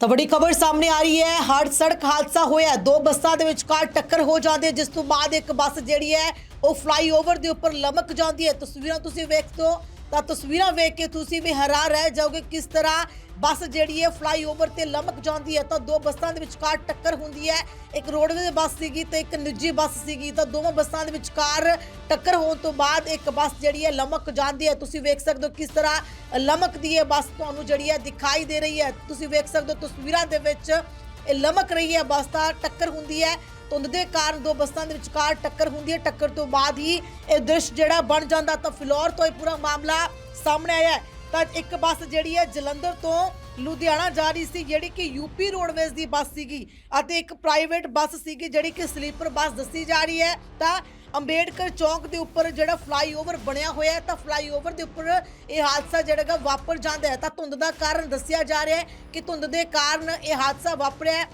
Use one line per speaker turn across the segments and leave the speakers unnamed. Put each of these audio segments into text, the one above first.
ਤਾਂ ਵੱਡੀ ਖਬਰ ਸਾਹਮਣੇ ਆ ਰਹੀ ਹੈ। ਹਰ ਸੜਕ ਹਾਦਸਾ ਹੋਇਆ। ਦੋ ਬੱਸਾਂ ਦੇ ਵਿਚਕਾਰ ਟੱਕਰ ਹੋ ਜਾਂਦੀ ਹੈ, ਜਿਸ ਤੋਂ ਬਾਅਦ ਇੱਕ ਬੱਸ ਜਿਹੜੀ ਹੈ, ਉਹ ਫਲਾਈਓਵਰ ਦੇ ਉੱਪਰ ਲਮਕ ਜਾਂਦੀ ਹੈ। ਤਸਵੀਰਾਂ ਤੁਸੀਂ ਵੇਖਦੇ ਹੋ। ਤਾਂ ਤਸਵੀਰਾਂ ਵੇਖ ਕੇ ਤੁਸੀਂ ਵੀ ਹੈਰਾਨ ਰਹਿ ਜਾਓਗੇ ਕਿਸ ਤਰ੍ਹਾਂ ਬੱਸ ਜਿਹੜੀ ਹੈ ਫਲਾਈਓਵਰ ਤੇ ਲਮਕ ਜਾਂਦੀ ਹੈ। ਤਾਂ ਦੋ ਬੱਸਾਂ ਦੇ ਵਿਚਕਾਰ ਟੱਕਰ ਹੁੰਦੀ ਹੈ। ਇੱਕ ਰੋਡਵੇ ਦੀ ਬੱਸ ਸੀਗੀ ਤੇ ਇੱਕ ਨਿੱਜੀ ਬੱਸ ਸੀਗੀ। ਤਾਂ ਦੋਵਾਂ ਬੱਸਾਂ ਦੇ ਵਿਚਕਾਰ ਟੱਕਰ ਹੋਣ ਤੋਂ ਬਾਅਦ ਇੱਕ ਬੱਸ ਜਿਹੜੀ ਹੈ ਲਮਕ ਜਾਂਦੀ ਹੈ। ਤੁਸੀਂ ਵੇਖ ਸਕਦੇ ਹੋ ਕਿਸ ਤਰ੍ਹਾਂ ਲਮਕਦੀ ਹੈ ਬੱਸ ਤੁਹਾਨੂੰ ਜਿਹੜੀ ਹੈ ਦਿਖਾਈ ਦੇ ਰਹੀ ਹੈ। ਤੁਸੀਂ ਵੇਖ ਸਕਦੇ ਹੋ ਤਸਵੀਰਾਂ ਦੇ ਵਿੱਚ ਇਹ ਲਮਕ ਰਹੀ ਹੈ। ਬੱਸ ਤਾਂ ਟੱਕਰ ਹੁੰਦੀ ਹੈ। ਧੁੰਦ ਦੇ ਕਾਰਨ ਦੋ ਬੱਸਾਂ ਦੇ ਵਿਚਕਾਰ ਟੱਕਰ ਹੁੰਦੀ ਹੈ। ਟੱਕਰ ਤੋਂ ਬਾਅਦ ਹੀ ਇਹ ਦ੍ਰਿਸ਼ ਜਿਹੜਾ ਬਣ ਜਾਂਦਾ ਤਾਂ ਫਿਲੌਰ ਤੋਂ ਇਹ ਪੂਰਾ ਮਾਮਲਾ ਸਾਹਮਣੇ ਆਇਆ ਤਾਂ ਇੱਕ ਬੱਸ ਜਿਹੜੀ ਹੈ ਜਲੰਧਰ ਤੋਂ ਲੁਧਿਆਣਾ ਜਾ ਰਹੀ ਸੀ, ਜਿਹੜੀ ਕਿ ਯੂਪੀ ਰੋਡਵੇਜ਼ ਦੀ ਬੱਸ ਸੀਗੀ ਅਤੇ ਇੱਕ ਪ੍ਰਾਈਵੇਟ ਬੱਸ ਸੀਗੀ ਜਿਹੜੀ ਕਿ ਸਲੀਪਰ ਬੱਸ ਦੱਸੀ ਜਾ ਰਹੀ ਹੈ। ਤਾਂ ਅੰਬੇਡਕਰ ਚੌਂਕ ਦੇ ਉੱਪਰ ਜਿਹੜਾ ਫਲਾਈਓਵਰ ਬਣਿਆ ਹੋਇਆ ਹੈ, ਤਾਂ ਫਲਾਈਓਵਰ ਦੇ ਉੱਪਰ ਇਹ ਹਾਦਸਾ ਜਿਹੜਾ ਗਾ ਵਾਪਰ ਜਾਂਦਾ ਹੈ। ਤਾਂ ਧੁੰਦ ਦਾ ਕਾਰਨ ਦੱਸਿਆ ਜਾ ਰਿਹਾ ਹੈ ਕਿ ਧੁੰਦ ਦੇ ਕਾਰਨ ਇਹ ਹਾਦਸਾ ਵਾਪਰਿਆ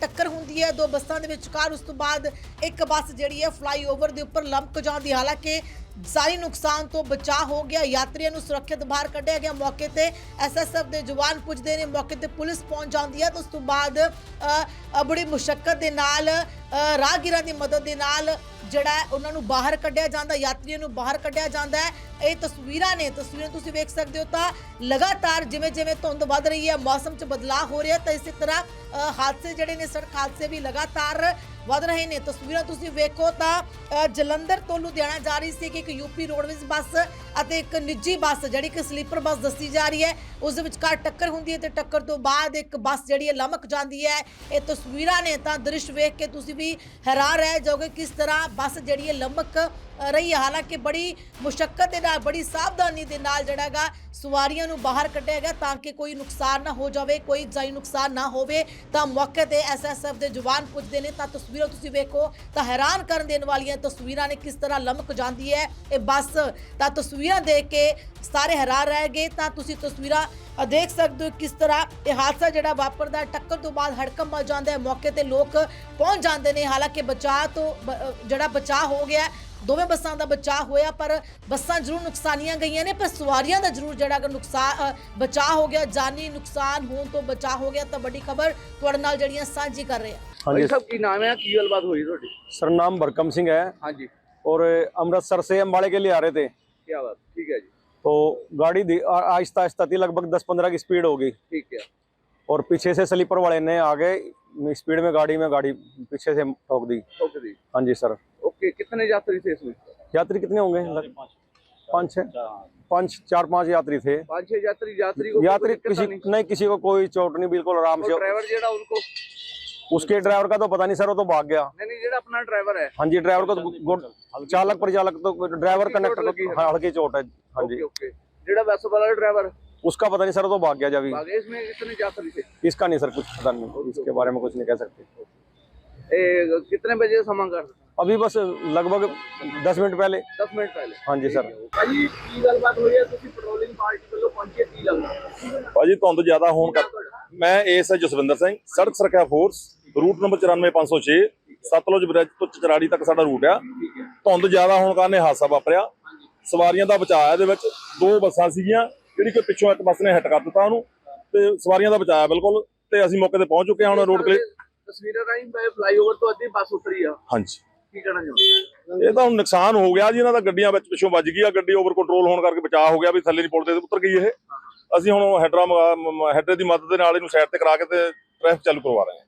ਟੱਕਰ ਹੁੰਦੀ ਹੈ ਦੋ ਬੱਸਾਂ ਦੇ ਵਿਚਕਾਰ। ਉਸ ਤੋਂ ਬਾਅਦ ਇੱਕ ਬੱਸ ਜਿਹੜੀ ਹੈ ਫਲਾਈਓਵਰ ਦੇ ਉੱਪਰ ਲੰਮਕ ਜਾਂਦੀ ਹੈ। ਹਾਲਾਂਕਿ ਸਾਰੀ ਨੁਕਸਾਨ ਤੋਂ ਬਚਾਅ ਹੋ ਗਿਆ। ਯਾਤਰੀਆਂ ਨੂੰ ਸੁਰੱਖਿਅਤ ਬਾਹਰ ਕੱਢਿਆ ਗਿਆ। ਮੌਕੇ ਤੇ ਐਸਐਸਐਫ ਦੇ ਜਵਾਨ ਪੁੱਜਦੇ ਨੇ। ਮੌਕੇ ਤੇ ਪੁਲਿਸ ਪਹੁੰਚ ਜਾਂਦੀ ਹੈ। ਤੇ ਉਸ ਤੋਂ ਬਾਅਦ ਬੜੀ ਮੁਸ਼ਕਲ ਦੇ ਨਾਲ ਰਾਹਗੀਰਾਂ ਦੀ ਮਦਦ ਦੇ ਨਾਲ ਜਿਹੜਾ ਉਹਨਾਂ ਨੂੰ ਬਾਹਰ ਕੱਢਿਆ ਜਾਂਦਾ। ਯਾਤਰੀਆਂ ਨੂੰ ਬਾਹਰ ਕੱਢਿਆ ਜਾਂਦਾ ਹੈ। ਇਹ ਤਸਵੀਰਾਂ ਨੇ। ਤਸਵੀਰਾਂ ਤੁਸੀਂ ਵੇਖ ਸਕਦੇ ਹੋ ਤਾਂ ਲਗਾਤਾਰ ਜਿਵੇਂ ਜਿਵੇਂ ਧੁੰਦ ਵੱਧ ਰਹੀ ਹੈ, ਮੌਸਮ 'ਚ ਬਦਲਾਅ ਹੋ ਰਿਹਾ ਤਾਂ ਇਸੇ ਤਰ੍ਹਾਂ ਹਾਦਸੇ ਜਿਹੜੇ ਨੇ ਸੜਕ ਹਾਦਸੇ ਵੀ ਲਗਾਤਾਰ ਵੱਧ ਰਹੇ ਨੇ। ਤਸਵੀਰਾਂ ਤੁਸੀਂ ਵੇਖੋ ਤਾਂ ਜਲੰਧਰ ਤੋਂ ਲੁਧਿਆਣਾ ਜਾ ਰਹੀ ਸੀ ਕਿ ਇੱਕ ਯੂਪੀ ਰੋਡਵੇਜ਼ ਬੱਸ ਅਤੇ ਇੱਕ ਨਿੱਜੀ ਬੱਸ, ਜਿਹੜੀ ਕਿ ਸਲੀਪਰ ਬੱਸ ਦੱਸੀ ਜਾ ਰਹੀ ਹੈ, ਉਸ ਦੇ ਵਿਚਕਾਰ ਟੱਕਰ ਹੁੰਦੀ ਹੈ ਤੇ ਟੱਕਰ ਤੋਂ ਬਾਅਦ ਇੱਕ ਬੱਸ ਜਿਹੜੀ ਹੈ ਲਮਕ ਜਾਂਦੀ ਹੈ। ਇਹ ਤਸਵੀਰਾਂ ਨੇ ਤਾਂ ਦ੍ਰਿਸ਼ ਵੇਖ ਕੇ ਤੁਸੀਂ ਵੀ ਹੈਰਾਨ ਰਹਿ ਜਾਓਗੇ ਕਿਸ ਤਰ੍ਹਾਂ ਬੱਸ ਜਿਹੜੀ ਹੈ ਲਮਕ ਰਹੀ ਹੈ। ਹਾਲਾਂਕਿ ਬੜੀ ਮੁਸ਼ਕਲ ਦੇ ਨਾਲ, ਬੜੀ ਸਾਵਧਾਨੀ ਦੇ ਨਾਲ ਜਿਹੜਾਗਾ ਸਵਾਰੀਆਂ ਨੂੰ ਬਾਹਰ ਕੱਢਿਆ ਗਿਆ ਤਾਂ ਕਿ ਕੋਈ ਨੁਕਸਾਨ ਨਾ ਹੋ ਜਾਵੇ, ਕੋਈ ਜਾਈ ਨੁਕਸਾਨ ਨਾ ਹੋਵੇ। ਤਾਂ ਮੌਕੇ ਤੇ ਐਸਐਸਐਫ ਦੇ ਜਵਾਨ ਪੁੱਜਦੇ ਨੇ ਤਾਂ ਤਸਵੀਰਾਂ ਤੁਸੀਂ ਵੇਖੋ, ਤਾਂ ਹੈਰਾਨ ਕਰਨ ਦੇਣ ਵਾਲੀਆਂ ਤਸਵੀਰਾਂ ਨੇ ਕਿਸ ਤਰ੍ਹਾਂ ਲਮਕ ਜਾਂਦੀ ਹੈ। ਇਹ ਬੱਸ ਤਾਂ ਤਸਵੀਰਾਂ ਦੇਖ ਕੇ ਸਾਰੇ ਹੈਰਾਨ ਰਹਿ ਗਏ, ਤਾਂ ਤੁਸੀਂ ਤਸਵੀਰਾਂ ਦੇਖ ਸਕਦੇ ਹੋ ਕਿਸ ਤਰ੍ਹਾਂ ਇਹ ਹਾਦਸਾ ਜਿਹੜਾ ਵਾਪਰਦਾ ਟੱਕਰ ਤੋਂ ਬਾਅਦ ਹੜਕੰਪ ਮਚ ਜਾਂਦਾ ਹੈ। ਮੌਕੇ ਤੇ ਲੋਕ ਪਹੁੰਚ ਜਾਂਦੇ ਨੇ। ਹਾਲਾਂਕਿ ਬਚਾਅ ਤੋਂ ਜਿਹੜਾ ਬਚਾਅ ਹੋ ਗਿਆ, ਦੋਵੇਂ ਬੱਸਾਂ ਦਾ ਬਚਾਅ ਹੋਇਆ, ਪਰ ਬੱਸਾਂ ਜ਼ਰੂਰ ਨੁਕਸਾਨੀਆਂ ਗਈਆਂ ਨੇ, ਪਰ ਸਵਾਰੀਆਂ ਦਾ ਜ਼ਰੂਰ ਜਿਹੜਾ ਕਿ ਨੁਕਸਾਨ ਬਚਾਅ ਹੋ ਗਿਆ, ਜਾਨੀ ਨੁਕਸਾਨ ਹੋਣ ਤੋਂ ਬਚਾਅ ਹੋ ਗਿਆ, ਤਾਂ ਵੱਡੀ ਖਬਰ ਤੁਹਾਡੇ ਨਾਲ ਜਿਹੜੀਆਂ ਸਾਂਝੀ ਕਰ ਰਹੇ ਹਾਂ।
भाई
जी
साहब की नाम की गलबात हुई थोड़ी
सर नाम भरकम सिंह है
हाँ जी
और अमृतसर से अम्बाड़े के लिए आ रहे थे
क्या बात ठीक है जी
तो गाड़ी आ- आहिस्ता आहिस्ता थी लगभग 10-15 की स्पीड होगी
ठीक है
और पीछे से स्लीपर वाले ने आगे स्पीड में गाड़ी में गाड़ी पीछे से ठोक दी
ओके जी
हाँ जी सर
ओके कितने यात्री थे इसमें
यात्री कितने होंगे लग- पाँच छः पाँच चार पाँच यात्री थे
पाँच छह यात्री यात्री को
यात्री
कोई दिक्कत
किसी
नहीं
नहीं किसी को कोई चोट नहीं बिल्कुल आराम
और
से
ड्राइवर जेड़ा उनको
उसके ड्राइवर का तो पता नहीं सर वो तो भाग गया
नहीं नहीं जेड़ा अपना ड्राइवर है
हाँ जी ड्राइवर को तो गुड चालक परिचालक तो ड्राइवर
हल्की चोट
कंडक्टर
लगी है।
को हाँ, हल्की चोट है हाँ
ओके
जी
ओके जेड़ा बस वाला ड्राइवर
उसका पता नहीं सर वो तो भाग गया जब ही
आगे इसमें कितने यात्री थे
इसका नहीं सर कुछ पता नहीं इसके बारे में कुछ नहीं कह सकते
ए, कितने बजे समा कर
अभी बस लगभग दस मिनट पहले
दस मिनट पहले
हाँ जी सर
ਭਾਜੀ ਕੀ ਗੱਲਬਾਤ ਹੋਈ ਹੈ ਤੁਸੀਂ ਪੈਟਰੋਲਿੰਗ ਪਾਰਟੀ ਵੱਲੋਂ ਪਹੁੰਚੇ ਕੀ ਲੱਗਦਾ
ਭਾਜੀ ਧੁੰਦ ਜ਼ਿਆਦਾ ਹੋਣ ਕਰ ਮੈਂ ਏਸ ਹੈ ਜਸਵਿੰਦਰ ਸਿੰਘ ਸੜਕ ਸੁਰੱਖਿਆ force route number 94506 Sutlej bridge ਤੋਂ ਚਚਰਾੜੀ ਤੱਕ ਸਾਡਾ ਰੂਟ ਆ। ਧੁੰਦ ਜ਼ਿਆਦਾ ਹੋਣ ਕਾਰਨ ਇਹ ਹਾਦਸਾ ਵਾਪਰਿਆ। ਸਵਾਰੀਆਂ ਦਾ ਬਚਾਅ ਇਹਦੇ ਵਿੱਚ ਦੋ ਬੱਸਾਂ ਸੀਗੀਆਂ ਜਿਹੜੀ ਕਿ ਪਿੱਛੋਂ ਇੱਕ ਬੱਸ ਨੇ ਹਿੱਟ ਕਰ ਦਿੱਤਾ ਉਹਨੂੰ। ਤੇ ਸਵਾਰੀਆਂ ਦਾ ਬਚਾਅ ਬਿਲਕੁਲ ਤੇ ਅਸੀਂ ਮੌਕੇ ਤੇ ਪਹੁੰਚ ਚੁੱਕੇ ਹਾਂ ਹੁਣ ਰੋਡ ਕਲੇ
ਤਸਵੀਰਾਂ ਰਾਹੀਂ ਫਲਾਈਓਵਰ ਤੋਂ ਅੱਧੀ ਬੱਸ ਉਤਰੀ ਆ।
ਹਾਂਜੀ।
ਕੀ ਕਹਿਣਾ ਚਾਹੁੰਦੇ
ਇਹ ਤਾਂ ਹੁਣ ਨੁਕਸਾਨ ਹੋ ਗਿਆ ਜੀ ਇਹਨਾਂ ਦਾ ਗੱਡੀਆਂ ਵਿੱਚ ਪਿੱਛੋਂ ਵੱਜ ਗਈ ਆ ਗੱਡੀ ਓਵਰ ਕੰਟਰੋਲ ਹੋਣ ਕਰਕੇ ਬਚਾਅ ਹੋ ਗਿਆ ਵੀ ਥੱਲੇ ਨਹੀਂ ਪੁਲ ਤੇ ਉਤਰ ਗਈ ਇਹ। ਅਸੀਂ ਹੁਣ ਹੈਡਰਾ ਹੈਡਰ ਦੀ ਮਦਦ ਦੇ ਨਾਲ ਇਹਨੂੰ ਸਾਈਡ ਤੇ ਕਰਾ ਕੇ ਤੇ ਟ੍ਰੈਫਿਕ ਚਾਲੂ ਕਰਵਾ ਰਹੇ ਹਾਂ।